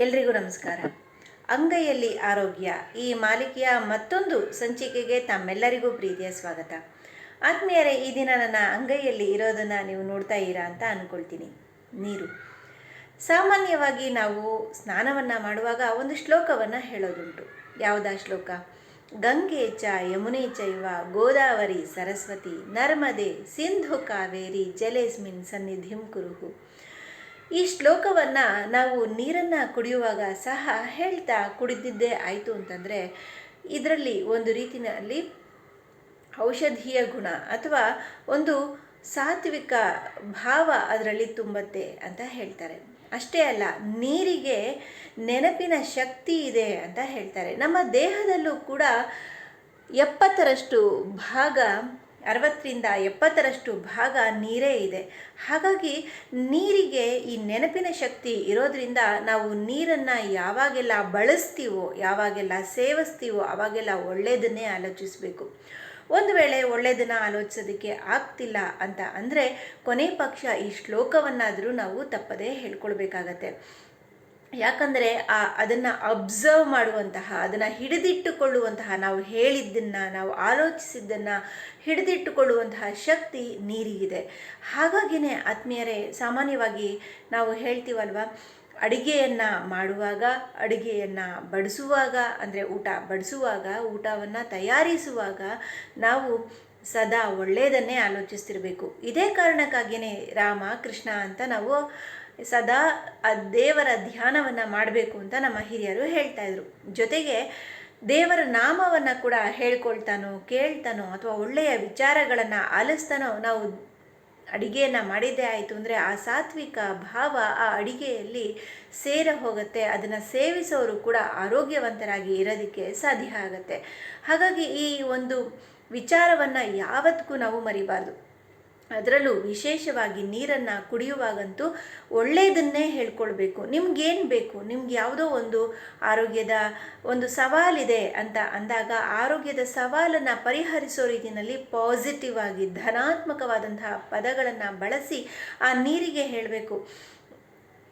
ಎಲ್ರಿಗೂ ನಮಸ್ಕಾರ. ಅಂಗೈಯಲ್ಲಿ ಆರೋಗ್ಯ, ಈ ಮಾಲಿಕೆಯ ಮತ್ತೊಂದು ಸಂಚಿಕೆಗೆ ತಮ್ಮೆಲ್ಲರಿಗೂ ಪ್ರೀತಿಯ ಸ್ವಾಗತ. ಆತ್ಮೀಯರೇ, ಈ ದಿನ ನನ್ನ ಅಂಗೈಯಲ್ಲಿ ಇರೋದನ್ನು ನೀವು ನೋಡ್ತಾ ಇರಾ ಅಂತ ಅಂದ್ಕೊಳ್ತೀನಿ ನೀರು. ಸಾಮಾನ್ಯವಾಗಿ ನಾವು ಸ್ನಾನವನ್ನು ಮಾಡುವಾಗ ಒಂದು ಶ್ಲೋಕವನ್ನು ಹೇಳೋದುಂಟು. ಯಾವುದಾ ಶ್ಲೋಕ? ಗಂಗೆ ಚ ಯಮುನೆ ಚೈವ ಗೋದಾವರಿ ಸರಸ್ವತಿ ನರ್ಮದೆ ಸಿಂಧು ಕಾವೇರಿ ಜಲೇಸ್ಮಿನ್ ಸನ್ನಿಧಿಂ ಕುರುಹು. ಈ ಶ್ಲೋಕವನ್ನು ನಾವು ನೀರನ್ನು ಕುಡಿಯುವಾಗ ಸಹ ಹೇಳ್ತಾ ಕುಡಿದಿದ್ದೇ ಆಯಿತು ಅಂತಂದರೆ ಇದರಲ್ಲಿ ಒಂದು ರೀತಿಯಲ್ಲಿ ಔಷಧೀಯ ಗುಣ ಅಥವಾ ಒಂದು ಸಾತ್ವಿಕ ಭಾವ ಅದರಲ್ಲಿ ತುಂಬತ್ತೆ ಅಂತ ಹೇಳ್ತಾರೆ. ಅಷ್ಟೇ ಅಲ್ಲ, ನೀರಿಗೆ ನೆನಪಿನ ಶಕ್ತಿ ಇದೆ ಅಂತ ಹೇಳ್ತಾರೆ. ನಮ್ಮ ದೇಹದಲ್ಲೂ ಕೂಡ ಎಪ್ಪತ್ತರಷ್ಟು ಭಾಗ ಅರವತ್ತರಿಂದ ಎಪ್ಪತ್ತರಷ್ಟು ಭಾಗ ನೀರೇ ಇದೆ. ಹಾಗಾಗಿ ನೀರಿಗೆ ಈ ನೆನಪಿನ ಶಕ್ತಿ ಇರೋದ್ರಿಂದ ನಾವು ನೀರನ್ನು ಯಾವಾಗೆಲ್ಲ ಬಳಸ್ತೀವೋ, ಯಾವಾಗೆಲ್ಲ ಸೇವಿಸ್ತೀವೋ ಆವಾಗೆಲ್ಲ ಒಳ್ಳೆಯದನ್ನೇ ಆಲೋಚಿಸಬೇಕು. ಒಂದು ವೇಳೆ ಒಳ್ಳೆಯದನ್ನು ಆಲೋಚಿಸೋದಕ್ಕೆ ಆಗ್ತಿಲ್ಲ ಅಂತ ಅಂದರೆ ಕೊನೆ ಪಕ್ಷ ಈ ಶ್ಲೋಕವನ್ನಾದರೂ ನಾವು ತಪ್ಪದೇ ಹೇಳ್ಕೊಳ್ಬೇಕಾಗತ್ತೆ. ಯಾಕಂದರೆ ಆ ಅದನ್ನು ಅಬ್ಸರ್ವ್ ಮಾಡುವಂತಹ, ಅದನ್ನು ಹಿಡಿದಿಟ್ಟುಕೊಳ್ಳುವಂತಹ, ನಾವು ಹೇಳಿದ್ದನ್ನು, ನಾವು ಆಲೋಚಿಸಿದ್ದನ್ನು ಹಿಡಿದಿಟ್ಟುಕೊಳ್ಳುವಂತಹ ಶಕ್ತಿ ನೀರಿಗಿದೆ. ಹಾಗಾಗಿನೇ ಆತ್ಮೀಯರೇ, ಸಾಮಾನ್ಯವಾಗಿ ನಾವು ಹೇಳ್ತೀವಲ್ವ, ಅಡಿಗೆಯನ್ನು ಮಾಡುವಾಗ, ಅಡುಗೆಯನ್ನು ಬಡಿಸುವಾಗ, ಅಂದರೆ ಊಟ ಬಡಿಸುವಾಗ, ಊಟವನ್ನು ತಯಾರಿಸುವಾಗ ನಾವು ಸದಾ ಒಳ್ಳೆಯದನ್ನೇ ಆಲೋಚಿಸ್ತಿರಬೇಕು. ಇದೇ ಕಾರಣಕ್ಕಾಗಿಯೇ ರಾಮ, ಕೃಷ್ಣ ಅಂತ ನಾವು ಸದಾ ಆ ದೇವರ ಧ್ಯಾನವನ್ನು ಮಾಡಬೇಕು ಅಂತ ನಮ್ಮ ಹಿರಿಯರು ಹೇಳ್ತಾ ಇದ್ರು. ಜೊತೆಗೆ ದೇವರ ನಾಮವನ್ನು ಕೂಡ ಹೇಳ್ಕೊಳ್ತಾನೋ, ಕೇಳ್ತಾನೋ ಅಥವಾ ಒಳ್ಳೆಯ ವಿಚಾರಗಳನ್ನು ಆಲಿಸ್ತಾನೋ ನಾವು ಅಡಿಗೆಯನ್ನು ಮಾಡಿದ್ದೇ ಆಯಿತು ಅಂದರೆ ಆ ಸಾತ್ವಿಕ ಭಾವ ಆ ಅಡಿಗೆಯಲ್ಲಿ ಸೇರ ಹೋಗುತ್ತೆ, ಅದನ್ನು ಸೇವಿಸೋರು ಕೂಡ ಆರೋಗ್ಯವಂತರಾಗಿ ಇರೋದಕ್ಕೆ ಸಾಧ್ಯ ಆಗುತ್ತೆ. ಹಾಗಾಗಿ ಈ ಒಂದು ವಿಚಾರವನ್ನು ಯಾವತ್ತಿಗೂ ನಾವು ಮರಿಬಾರ್ದು. ಅದರಲ್ಲೂ ವಿಶೇಷವಾಗಿ ನೀರನ್ನು ಕುಡಿಯುವಾಗಂತೂ ಒಳ್ಳೆಯದನ್ನೇ ಹೇಳ್ಕೊಳ್ಬೇಕು. ನಿಮ್ಗೇನು ಬೇಕು? ನಿಮ್ಗೆ ಯಾವುದೋ ಒಂದು ಆರೋಗ್ಯದ ಒಂದು ಸವಾಲಿದೆ ಅಂತ ಅಂದಾಗ ಆರೋಗ್ಯದ ಸವಾಲನ್ನು ಪರಿಹರಿಸೋ ರೀತಿಯಲ್ಲಿ ಪಾಸಿಟಿವ್ ಆಗಿ ಧನಾತ್ಮಕವಾದಂತಹ ಪದಗಳನ್ನು ಬಳಸಿ ಆ ನೀರಿಗೆ ಹೇಳಬೇಕು.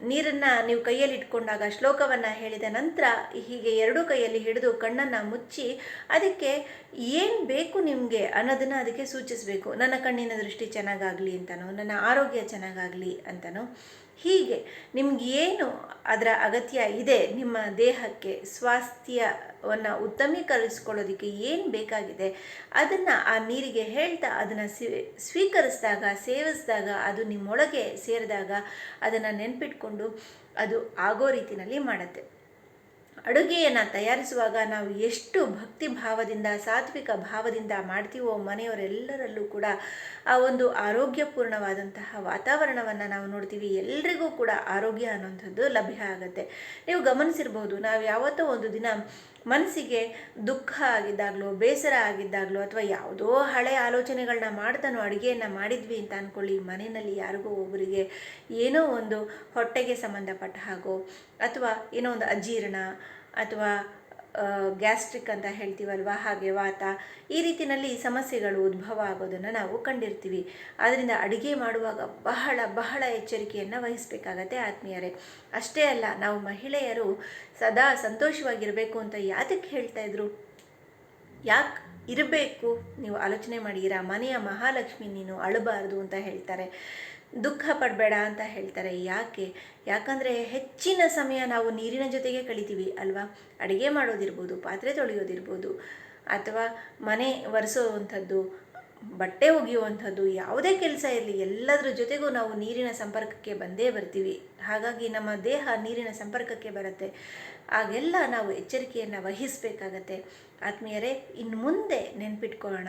ನೀರನ್ನು ನೀವು ಕೈಯಲ್ಲಿ ಇಟ್ಕೊಂಡಾಗ ಶ್ಲೋಕವನ್ನು ಹೇಳಿದ ನಂತರ ಹೀಗೆ ಎರಡೂ ಕೈಯಲ್ಲಿ ಹಿಡಿದು ಕಣ್ಣನ್ನು ಮುಚ್ಚಿ ಅದಕ್ಕೆ ಏನು ಬೇಕು ನಿಮಗೆ ಅನ್ನೋದನ್ನು ಅದಕ್ಕೆ ಸೂಚಿಸಬೇಕು. ನನ್ನ ಕಣ್ಣಿನ ದೃಷ್ಟಿ ಚೆನ್ನಾಗಾಗಲಿ ಅಂತನೋ, ನನ್ನ ಆರೋಗ್ಯ ಚೆನ್ನಾಗಾಗಲಿ ಅಂತನೋ. ಹೀಗೆ ನಿಮ್ಗೆ ಏನು ಅದರ ಅಗತ್ಯ ಇದೆ? ನಿಮ್ಮ ದೇಹಕ್ಕೆ ಸ್ವಾಸ್ಥ್ಯವನ್ನು ಉತ್ತಮೀಕರಿಸ್ಕೊಳ್ಳೋದಕ್ಕೆ ಏನು ಬೇಕಾಗಿದೆ? ಅದನ್ನು ಆ ನೀರಿಗೆ ಹೇಳ್ತಾ ಅದನ್ನು ಸ್ವೀಕರಿಸಿದಾಗ, ಸೇವಿಸಿದಾಗ, ಅದು ನಿಮ್ಮೊಳಗೆ ಸೇರಿದಾಗ ಅದನ್ನು ನೆನ್ಪಿಟ್ಕೊಂಡು ಅದು ಆಗೋ ರೀತಿಯಲ್ಲಿ ಮಾಡುತ್ತೆ. ಅಡುಗೆಯನ್ನು ತಯಾರಿಸುವಾಗ ನಾವು ಎಷ್ಟು ಭಕ್ತಿ ಭಾವದಿಂದ, ಸಾತ್ವಿಕ ಭಾವದಿಂದ ಮಾಡ್ತೀವೋ ಮನೆಯವರೆಲ್ಲರಲ್ಲೂ ಕೂಡ ಆ ಒಂದು ಆರೋಗ್ಯಪೂರ್ಣವಾದಂತಹ ವಾತಾವರಣವನ್ನು ನಾವು ನೋಡ್ತೀವಿ. ಎಲ್ರಿಗೂ ಕೂಡ ಆರೋಗ್ಯ ಅನ್ನೋಂಥದ್ದು ಲಭ್ಯ ಆಗುತ್ತೆ. ನೀವು ಗಮನಿಸಿರ್ಬೋದು, ನಾವು ಯಾವತ್ತೋ ಒಂದು ದಿನ ಮನಸ್ಸಿಗೆ ದುಃಖ ಆಗಿದ್ದಾಗಲೋ, ಬೇಸರ ಆಗಿದ್ದಾಗಲೋ ಅಥವಾ ಯಾವುದೋ ಹಳೆ ಆಲೋಚನೆಗಳನ್ನ ಮಾಡ್ತಾನೋ ಅಡುಗೆಯನ್ನು ಮಾಡಿದ್ವಿ ಅಂತ ಅಂದ್ಕೊಳ್ಳಿ ಮನೆಯಲ್ಲಿ ಯಾರಿಗೋ ಒಬ್ಬರಿಗೆ ಏನೋ ಒಂದು ಹೊಟ್ಟೆಗೆ ಸಂಬಂಧಪಟ್ಟ ಹಾಗೋ ಅಥವಾ ಏನೋ ಒಂದು ಅಜೀರ್ಣ ಅಥವಾ ಗ್ಯಾಸ್ಟ್ರಿಕ್ ಅಂತ ಹೇಳ್ತೀವಲ್ವ? ಹಾಗೆ ವಾತ. ಈ ರೀತಿಯಲ್ಲಿ ಸಮಸ್ಯೆಗಳು ಉದ್ಭವ ಆಗೋದನ್ನು ನಾವು ಕಂಡಿರ್ತೀವಿ. ಆದ್ದರಿಂದ ಅಡುಗೆ ಮಾಡುವಾಗ ಬಹಳ ಬಹಳ ಎಚ್ಚರಿಕೆಯನ್ನು ವಹಿಸಬೇಕಾಗತ್ತೆ ಆತ್ಮೀಯರೇ. ಅಷ್ಟೇ ಅಲ್ಲ, ನಾವು ಮಹಿಳೆಯರು ಸದಾ ಸಂತೋಷವಾಗಿರಬೇಕು ಅಂತ ಯಾತಕ್ಕೆ ಹೇಳ್ತಾ ಇದ್ರು? ಯಾಕೆ ಇರಬೇಕು? ನೀವು ಆಲೋಚನೆ ಮಾಡಿದೀರಾ ಮನೆಯ ಮಹಾಲಕ್ಷ್ಮಿ ನೀನು ಅಳಬಾರ್ದು ಅಂತ ಹೇಳ್ತಾರೆ. ದುಃಖ ಪಡಬೇಡ ಅಂತ ಹೇಳ್ತಾರೆ. ಯಾಕೆ? ಯಾಕಂದರೆ ಹೆಚ್ಚಿನ ಸಮಯ ನಾವು ನೀರಿನ ಜೊತೆಗೆ ಕಳಿತೀವಿ ಅಲ್ವಾ? ಅಡುಗೆ ಮಾಡೋದಿರ್ಬೋದು, ಪಾತ್ರೆ ತೊಳೆಯೋದಿರ್ಬೋದು, ಅಥವಾ ಮನೆ ಒರೆಸೋವಂಥದ್ದು, ಬಟ್ಟೆ ಒಗೆಯುವಂಥದ್ದು, ಯಾವುದೇ ಕೆಲಸ ಇರಲಿ, ಎಲ್ಲದರ ಜೊತೆಗೂ ನಾವು ನೀರಿನ ಸಂಪರ್ಕಕ್ಕೆ ಬಂದೇ ಬರ್ತೀವಿ. ಹಾಗಾಗಿ ನಮ್ಮ ದೇಹ ನೀರಿನ ಸಂಪರ್ಕಕ್ಕೆ ಬರುತ್ತೆ. ಆಗೆಲ್ಲ ನಾವು ಎಚ್ಚರಿಕೆಯನ್ನು ವಹಿಸಬೇಕಾಗತ್ತೆ. ಆತ್ಮೀಯರೇ, ಇನ್ನು ಮುಂದೆ ನೆನ್ಪಿಟ್ಕೊಳ್ಳೋಣ.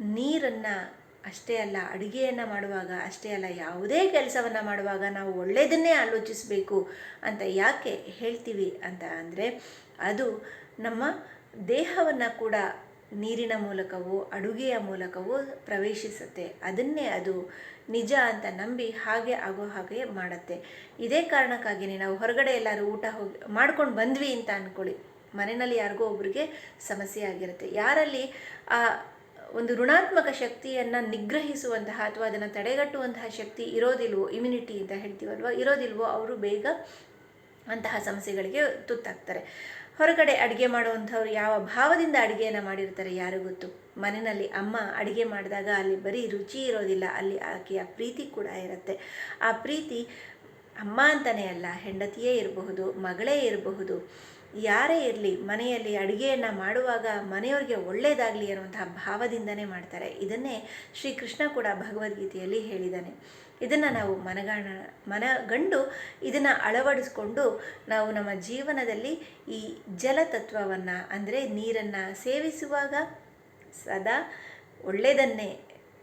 ನೀರನ್ನು ಅಷ್ಟೇ ಅಲ್ಲ, ಅಡುಗೆಯನ್ನು ಮಾಡುವಾಗ ಅಷ್ಟೇ ಅಲ್ಲ, ಯಾವುದೇ ಕೆಲಸವನ್ನು ಮಾಡುವಾಗ ನಾವು ಒಳ್ಳೆಯದನ್ನೇ ಆಲೋಚಿಸಬೇಕು ಅಂತ ಯಾಕೆ ಹೇಳ್ತೀವಿ ಅಂತ ಅಂದರೆ, ಅದು ನಮ್ಮ ದೇಹವನ್ನು ಕೂಡ ನೀರಿನ ಮೂಲಕವೋ, ಅಡುಗೆಯ ಮೂಲಕವೋ ಪ್ರವೇಶಿಸುತ್ತೆ. ಅದನ್ನೇ ಅದು ನಿಜ ಅಂತ ನಂಬಿ ಹಾಗೆ ಆಗೋ ಹಾಗೆ ಮಾಡುತ್ತೆ. ಇದೇ ಕಾರಣಕ್ಕಾಗಿಯೇ ನಾವು ಹೊರಗಡೆ ಎಲ್ಲರೂ ಊಟ ಹೋಗಿ, ಮಾಡ್ಕೊಂಡು ಬಂದ್ವಿ ಅಂತ ಅಂದ್ಕೊಳ್ಳಿ ಮನೆಯಲ್ಲಿ ಯಾರಿಗೋ ಒಬ್ರಿಗೆ ಸಮಸ್ಯೆ ಆಗಿರುತ್ತೆ. ಯಾರಲ್ಲಿ ಆ ಒಂದು ಋಣಾತ್ಮಕ ಶಕ್ತಿಯನ್ನು ನಿಗ್ರಹಿಸುವಂತಹ ಅಥವಾ ಅದನ್ನು ತಡೆಗಟ್ಟುವಂತಹ ಶಕ್ತಿ ಇರೋದಿಲ್ವೋ ಇಮ್ಯುನಿಟಿ ಅಂತ ಹೇಳ್ತೀವಲ್ವ? ಇರೋದಿಲ್ವೋ ಅವರು ಬೇಗ ಅಂತಹ ಸಮಸ್ಯೆಗಳಿಗೆ ತುತ್ತಾಗ್ತಾರೆ. ಹೊರಗಡೆ ಅಡುಗೆ ಮಾಡುವಂಥವ್ರು ಯಾವ ಭಾವದಿಂದ ಅಡುಗೆಯನ್ನು ಮಾಡಿರ್ತಾರೆ ಯಾರು ಗೊತ್ತು? ಮನೆಯಲ್ಲಿ ಅಮ್ಮ ಅಡುಗೆ ಮಾಡಿದಾಗ ಅಲ್ಲಿ ಬರೀ ರುಚಿ ಇರೋದಿಲ್ಲ, ಅಲ್ಲಿ ಆಕೆಯ ಪ್ರೀತಿ ಕೂಡ ಇರುತ್ತೆ. ಆ ಪ್ರೀತಿ ಅಮ್ಮ ಅಂತಲೇ ಅಲ್ಲ, ಹೆಂಡತಿಯೇ ಇರಬಹುದು, ಮಗಳೇ ಇರಬಹುದು, ಯಾರೇ ಇರಲಿ, ಮನೆಯಲ್ಲಿ ಅಡುಗೆಯನ್ನು ಮಾಡುವಾಗ ಮನೆಯವ್ರಿಗೆ ಒಳ್ಳೆಯದಾಗಲಿ ಅನ್ನುವಂತಹ ಭಾವದಿಂದನೇ ಮಾಡ್ತಾರೆ. ಇದನ್ನೇ ಶ್ರೀಕೃಷ್ಣ ಕೂಡ ಭಗವದ್ಗೀತೆಯಲ್ಲಿ ಹೇಳಿದ್ದಾನೆ. ಇದನ್ನು ನಾವು ಮನಗಾಣ, ಮನಗಂಡು ಇದನ್ನು ಅಳವಡಿಸ್ಕೊಂಡು ನಾವು ನಮ್ಮ ಜೀವನದಲ್ಲಿ ಈ ಜಲತತ್ವವನ್ನು, ಅಂದರೆ ನೀರನ್ನು ಸೇವಿಸುವಾಗ ಸದಾ ಒಳ್ಳೆಯದನ್ನೇ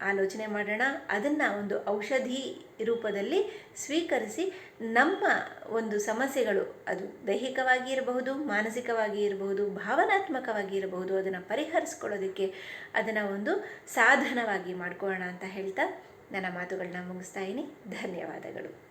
ಆಲೋಚನೆ ಮಾಡೋಣ. ಅದನ್ನು ಒಂದು ಔಷಧಿ ರೂಪದಲ್ಲಿ ಸ್ವೀಕರಿಸಿ ನಮ್ಮ ಒಂದು ಸಮಸ್ಯೆಗಳು ಅದು ದೈಹಿಕವಾಗಿ ಇರಬಹುದು, ಮಾನಸಿಕವಾಗಿ ಇರಬಹುದು, ಭಾವನಾತ್ಮಕವಾಗಿ ಇರಬಹುದು, ಅದನ್ನು ಪರಿಹರಿಸ್ಕೊಳ್ಳೋದಕ್ಕೆ ಅದನ್ನು ಒಂದು ಸಾಧನವಾಗಿ ಮಾಡ್ಕೊಳ್ಳೋಣ ಅಂತ ಹೇಳ್ತಾ ನನ್ನ ಮಾತುಗಳನ್ನ ಮುಗಿಸ್ತಾ ಇದ್ದೀನಿ. ಧನ್ಯವಾದಗಳು.